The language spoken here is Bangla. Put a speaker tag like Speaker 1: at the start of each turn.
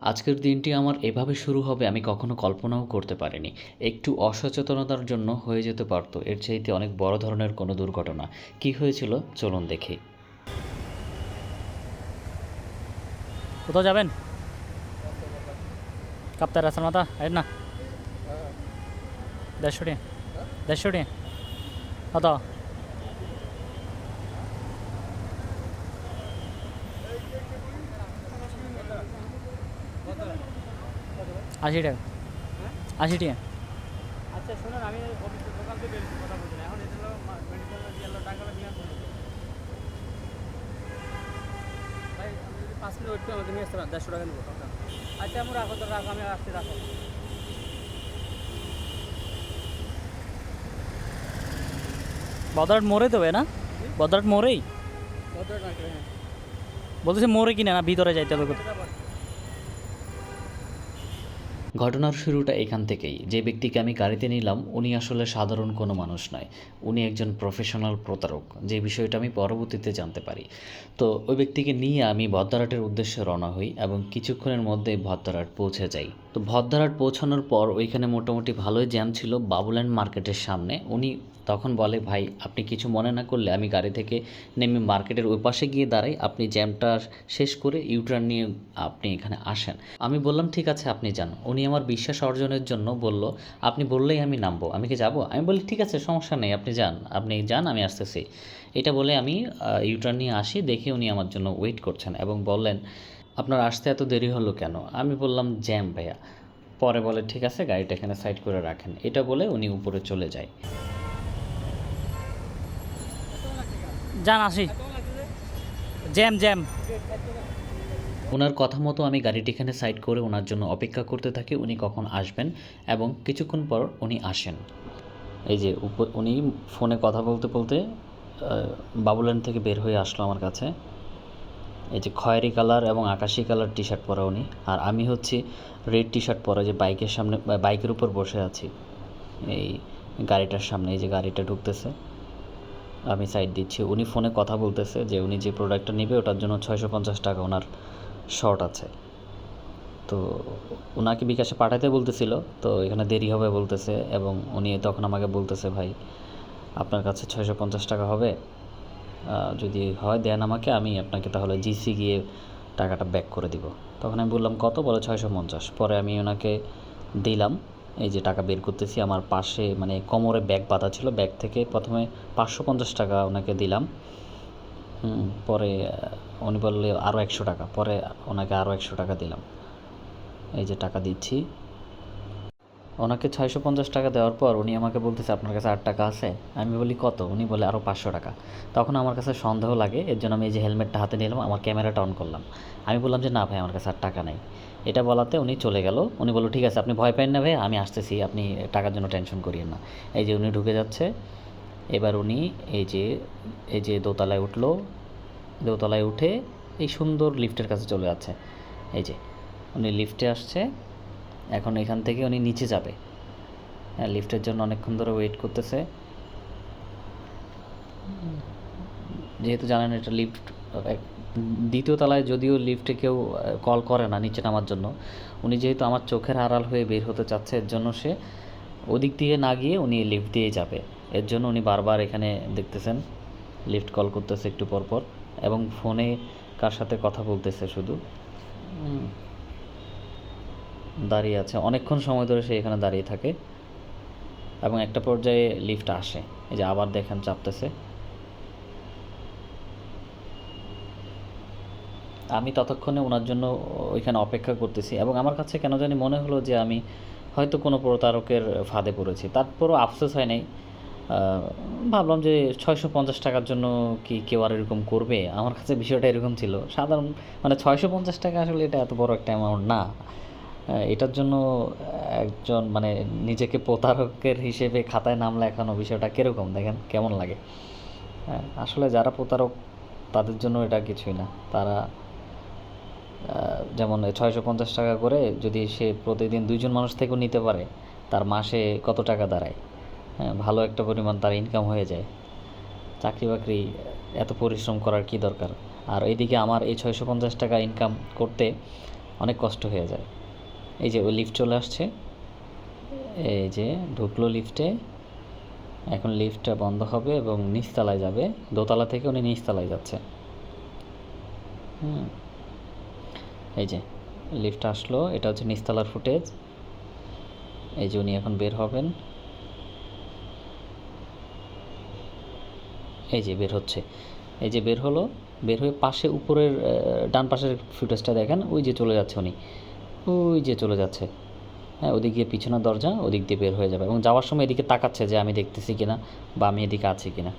Speaker 1: আজকের দিনটি আমার এভাবে শুরু হবে আমি কখনো কল্পনাও করতে পারিনি। একটু অসচেতনতার জন্য হয়ে যেতে পারতো, এর চাইতে অনেক বড় ধরনের কোনো দুর্ঘটনা। কী হয়েছিল? চলুন দেখি।
Speaker 2: কোথাও যাবেন? কাপ্তার রাস্তার মাথা আয় না। দেড়শো টিয়া দেড়শো টিয়া। কত আশি টাকা। আশি টাকা।
Speaker 3: আচ্ছা শুনুন আমি অফিসের দোকান থেকে বেরিয়েছি কথা বলছি না। এখন এটা হলো মেডিকেল গেল টাকাটা নিয়ে আসব ভাই আমি যদি পাঁচ মিনিট ওয়েট করে আমাকে নিয়ে আসতে পারেন দেড়শো টাকা নেব টাকা আচ্ছা আমি রাখো তো রাখো আমি আসছি রাখো।
Speaker 2: বদরাট মোড়ে দেবে না? বদরাট মোড়েই
Speaker 3: হ্যাঁ।
Speaker 2: বলতেছে মোড়ে কিনে না ভিতরে যাইতে হবে।
Speaker 1: ঘটনার শুরুটা এখান থেকেই। যে ব্যক্তিকে আমি গাড়িতে নিলাম, উনি আসলে সাধারণ কোনো মানুষ নয়। উনি একজন প্রফেশনাল প্রতারক। যে বিষয়টা আমি পরবর্তীতে জানতে পারি। তো ওই ব্যক্তিকে নিয়ে আমি ভদ্রাটের উদ্দেশ্যে রওনা হই এবং কিছুক্ষণের মধ্যে ভদ্রাট পৌঁছে যাই। তো ভদ্রাট পৌঁছানোর পর ওইখানে মোটামুটি ভালোই জ্যাম ছিল বাবুল্যান্ড মার্কেটের সামনে। উনি তখন বলে, ভাই, আপনি কিছু মনে না করলে আমি গাড়ি থেকে নেমে মার্কেটের ওই পাশে গিয়ে দাঁড়াই। আপনি জ্যামটা শেষ করে ইউটার্ন নিয়ে আপনি এখানে আসেন। আমি বললাম, ঠিক আছে, আপনি যান। উনি আমার বিশ্বাস অর্জনের জন্য বলল, আপনি বললেই আমি নামবো। আমি কি যাব? আমি বলি, ঠিক আছে, সমস্যা নেই, আপনি যান। আপনি যান, আমি আসতেছি। এটা বলে আমি ইউটার্ন নিয়ে আসি, দেখে উনি আমার জন্য ওয়েট করছেন এবং বললেন, আপনার আসতে এত দেরি হলো কেন? আমি বললাম, জ্যাম, ভাইয়া। পরে বলে, ঠিক আছে, গাড়িটা এখানে সাইড করে রাখেন। এটা বলে উনি উপরে চলে যায়।
Speaker 2: যান আসি। Jam jam.
Speaker 1: ওনার কথা মতো আমি গাড়িটি এখানে সাইড করে ওনার জন্য অপেক্ষা করতে থাকি, উনি কখন আসবেন এবং কিছুক্ষণ পর উনি আসেন। এই যে উনি ফোনে কথা বলতে বলতে বাবুল্যান্ড থেকে বের হয়ে আসলো আমার কাছে। এই যে খয়েরি কালার এবং আকাশি কালার টি শার্ট পরা উনি, আর আমি হচ্ছে রেড টি শার্ট পরা যে বাইকের সামনে বাইকের উপর বসে আছি। এই গাড়িটার সামনে, এই যে গাড়িটা ঢুকতেছে। আমি সাইড দিচ্ছি। উনি ফোনে কথা বলতেছে যে, উনি যে প্রোডাক্টটা নেবে, ওটার জন্য ছয়শো পঞ্চাশ টাকা ওনার শর্ট আছে। তো ওনাকে বিকাশে পাঠাতে বলতেছিল, তো এখানে দেরি হবে বলতেছে এবং উনি তখন আমাকে বলতেছে, ভাই, আপনার কাছে ছয়শো পঞ্চাশ টাকা হবে। যদি হয় দেন আমাকে, আমি আপনাকে তাহলে জিসি গিয়ে টাকাটা ব্যাক করে দিব। তখন আমি বললাম, কত? বলে, ছয়শো পঞ্চাশ। পরে আমি ওনাকে দিলাম। এই যে টাকা বের করতেছি, আমার পাশে মানে কোমরে ব্যাগ বাঁধা ছিল, ব্যাগ থেকে প্রথমে পাঁচশো পঞ্চাশ টাকা ওনাকে দিলাম। পরে উনি বললে আরও একশো টাকা। পরে ওনাকে আরও একশো টাকা দিলাম। এই যে টাকা দিচ্ছি। ওনাকে ছয়শো পঞ্চাশ টাকা দেওয়ার পর উনি আমাকে বলতেছে, আপনার কাছে আট টাকা আছে? আমি বলি, কত? উনি বলে আরও পাঁচশো টাকা। তখন আমার কাছে সন্দেহ লাগে, এর জন্য আমি এই যে হেলমেটটা হাতে নিলাম, আমার ক্যামেরাটা অন করলাম। আমি বললাম যে, না ভাই, আমার কাছে আর টাকা নেই। এটা বলাতে উনি চলে গেল। উনি বলল, ঠিক আছে, আপনি ভয় পেন না ভাই, আমি আসতেছি, আপনি টাকার জন্য টেনশন করিয়েন না। এই যে উনি ঢুকে যাচ্ছে, এবার উনি এই যে এই যে দোতলায় উঠল, দোতলায় উঠে এই সুন্দর লিফটের কাছে চলে যাচ্ছে। এই যে, উনি লিফটে আসছে, এখন এখান থেকে উনি নিচে যাবে। হ্যাঁ লিফটের জন্য অনেকক্ষণ ধরে ওয়েট করতেছে। যেহেতু জানেন এটা লিফট দ্বিতীয় তলায় যদিও লিফটে কেউ কল করে না নিচে নামার জন্য। উনি যেহেতু আমার চোখের আড়াল হয়ে বের হতে চাচ্ছে, এর জন্য সে ওদিক দিয়ে না গিয়ে উনি লিফট দিয়ে যাবে। এর জন্য উনি বারবার এখানে দেখতেছেন, লিফট কল করতেছে একটু পর পর এবং ফোনে কার সাথে কথা বলতেছে শুধু। দাঁড়িয়ে আছে। অনেকক্ষণ সময় ধরে সে এখানে দাঁড়িয়ে থাকে এবং একটা পর্যায়ে লিফট আসে। এই যে আবার দেখেন চাপতেছে। আমি ততক্ষণে ওনার জন্য ওইখানে অপেক্ষা করতেছি এবং আমার কাছে কেন জানি মনে হলো যে আমি হয়তো কোনো প্রতারকের ফাঁদে পড়েছি। তারপরও আফসোস হয় নাই। ভাবলাম যে ছয়শো পঞ্চাশ টাকার জন্য কি কেউ আর এরকম করবে? আমার কাছে বিষয়টা এরকম ছিল। সাধারণ মানে ছয়শো পঞ্চাশ টাকা আসলে এটা এত বড় একটা অ্যামাউন্ট না। এটার জন্য একজন মানে নিজেকে প্রতারকের হিসেবে খাতায় নাম লেখানো বিষয়টা কীরকম? দেখেন, কেমন লাগে। আসলে যারা প্রতারক, তাদের জন্য এটা কিছুই না। তারা যেমন ছয়শো পঞ্চাশ টাকা করে যদি সে প্রতিদিন দুইজন মানুষ থেকেও নিতে পারে, তার মাসে কত টাকা দাঁড়ায়? হ্যাঁ ভালো একটা পরিমাণ তার ইনকাম হয়ে যায়। চাকরি বাকরি এত পরিশ্রম করার কি দরকার? আর এইদিকে আমার এই ছয়শো পঞ্চাশ টাকা ইনকাম করতে অনেক কষ্ট হয়ে যায়। এই যে ওই লিফট চলে আসছে। এই যে ঢুকলো লিফটে এখন লিফটটা বন্ধ হবে এবং নিচতলায় যাবে। দোতলা থেকে উনি নিচতলায় যাচ্ছে। হুম। এই যে লিফট আসলো, এটা হচ্ছে নিচতলার ফুটেজ এই যে উনি এখন বের হবেন। এই যে বের হচ্ছে। এই যে বের হলো, বের হয়ে পাশে উপরের ডান পাশের ফুটেজটা দেখেন, ওই যে চলে যাচ্ছে উনি। ওই যে চলে যাচ্ছে। হ্যাঁ ওদিক দিয়ে পিছনের দরজা, ওদিক দিয়ে বের হয়ে যাবে। এবং যাওয়ার সময় এদিকে তাকাচ্ছে যে আমি দেখতেছি কিনা, বা আমি এদিকে আছি কিনা।